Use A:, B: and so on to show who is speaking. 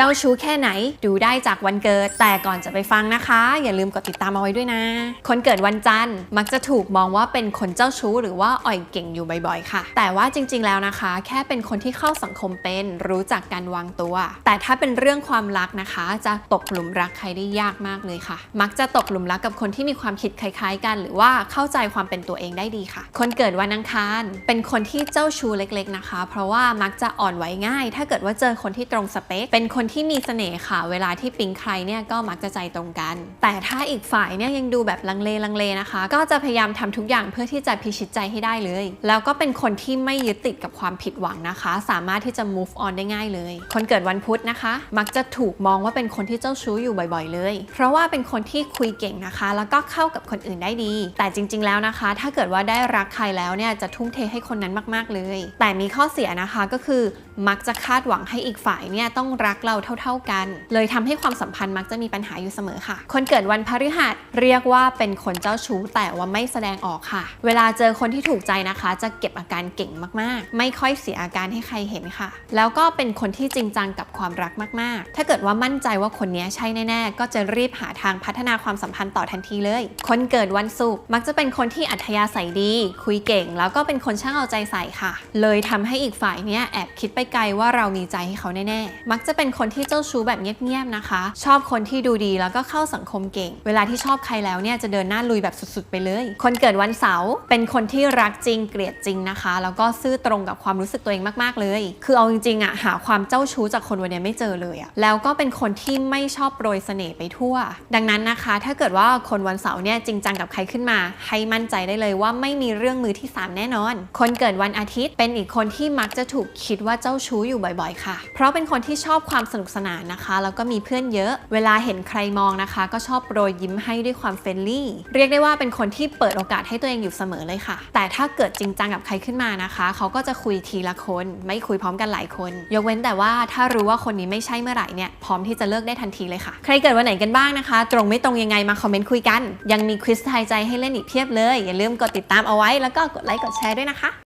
A: เจ้าชู้แค่ไหนดูได้จากวันเกิด แต่ก่อนจะไปฟังนะคะ อย่าลืมกดติดตามเอาไว้ด้วยนะ คนเกิดวันจันทร์มักจะถูกมองว่าเป็นคนเจ้าชู้หรือว่าอ่อยเก่งอยู่บ่อยๆ ค่ะ แต่ว่าจริงๆแล้วนะคะ แค่เป็นคนที่เข้าสังคมเป็นรู้จักการวางตัว แต่ถ้าเป็นเรื่องความรักนะคะ จะตกหลุมรักใครได้ยากมากเลยค่ะ มักจะตกหลุมรักกับคนที่มีความคิดคล้ายๆ กัน หรือว่าเข้าใจความเป็นตัวเองได้ดีค่ะ คนเกิดวันอังคารเป็นคนที่เจ้าชู้เล็ก ๆนะคะ เพราะว่ามักจะอ่อนไหวง่าย ถ้าเกิดว่าเจอคนที่ตรงสเปคเป็นคนที่มีเสน่ห์ค่ะ เวลาที่ปิ๊งใครเนี่ยก็มักจะใจตรงกัน แต่ถ้าอีกฝ่ายเนี่ยยังดูแบบลังเลลังเลนะคะ ก็จะพยายามทำทุกอย่างเพื่อที่จะพิชิตใจให้ได้เลย แล้วก็เป็นคนที่ไม่ยึดติดกับความผิดหวังนะคะ สามารถที่จะ move on ได้ง่ายเลย คนเกิดวันพุธนะคะ มักจะถูกมองว่าเป็นคนที่เจ้าชู้อยู่บ่อยๆ เลย เพราะว่าเป็นคนที่คุยเก่งนะคะ แล้วก็เข้ากับคนอื่นได้ดี แต่จริง ๆ แล้วนะคะ ถ้าเกิดว่าได้รักใครแล้วเนี่ยจะทุ่มเทให้คนนั้นมากๆเลย แต่มีข้อเสียนะคะก็คือมักจะคาดหวังให้อีกฝ่ายเนี่ยต้องรักเราเท่า ๆกัน เลยทำให้ความสัมพันธ์มักจะมีปัญหาอยู่เสมอค่ะ คนเกิดวันพฤหัสเรียกว่าเป็นคนเจ้าชู้แต่ว่าไม่แสดงออกค่ะ เวลาเจอคนที่ถูกใจนะคะ จะเก็บอาการเก่งมากๆ ไม่ค่อยเสียอาการให้ใครเห็นค่ะ แล้วก็เป็นคนที่จริงจังกับความรักมากๆ ถ้าเกิดว่ามั่นใจว่าคนนี้ใช่แน่ๆ ก็จะรีบหาทางพัฒนาความสัมพันธ์ต่อทันทีเลย คนเกิดวันศุกร์มักจะเป็นคนที่อัธยาศัยดี คุยเก่ง แล้วก็เป็นคนช่างเอาใจใส่ค่ะ เลยทำให้อีกฝ่ายเนี่ยแอบคิดไปไกลว่าเรามีใจให้เขาแน่ๆ มักจะเป็นคนที่เจ้าชู้แบบเงียบๆนะคะ ชอบคนที่ดูดีแล้วก็เข้าสังคมเก่ง เวลาที่ชอบใครแล้วเนี่ยจะเดินหน้าลุยแบบสุดๆ ไปเลย คนเกิดวันเสาร์เป็นคนที่รักจริงเกลียดจริงนะคะ แล้วก็ซื่อตรงกับความรู้สึกตัวเองมากๆเลย คือเอาจริงๆอะหาความเจ้าชู้จากคนวันเนี้ยไม่เจอเลยอะแล้วก็เป็นคนที่ไม่ชอบโปรยเสน่ห์ไปทั่ว ดังนั้นนะคะ ถ้าเกิดว่าคนวันเสาร์เนี่ยจริงจังกับใครขึ้นมา ให้มั่นใจได้เลยว่าไม่มีเรื่องมือที่สามแน่นอน คนเกิดวันอาทิตย์เป็นอีกคนที่มักจะถูกคิดว่าเจ้าชู้อยู่บ่อยๆ ค่ะ เพราะเป็นคนที่ชอบความสนุกสนานนะคะ แล้วก็มีเพื่อนเยอะ เวลาเห็นใครมองนะคะ ก็ชอบโปรยยิ้มให้ด้วยความเฟรนลี่ เรียกได้ว่าเป็นคนที่เปิดโอกาสให้ตัวเองอยู่เสมอเลยค่ะ แต่ถ้าเกิดจริงจังกับใครขึ้นมานะคะ เขาก็จะคุยทีละคน ไม่คุยพร้อมกันหลายคน ยกเว้นแต่ว่าถ้ารู้ว่าคนนี้ไม่ใช่เมื่อไหร่เนี่ยพร้อมที่จะเลิกได้ทันทีเลยค่ะ ใครเกิดวันไหนกันบ้างนะคะ ตรงไม่ตรงยังไงมาคอมเมนต์คุยกัน ยังมีควิสทายใจให้เล่นอีกเพียบเลย อย่าลืมกดติดตามเอาไว้แล้วก็กดไลค์กดแชร์ด้วยนะคะ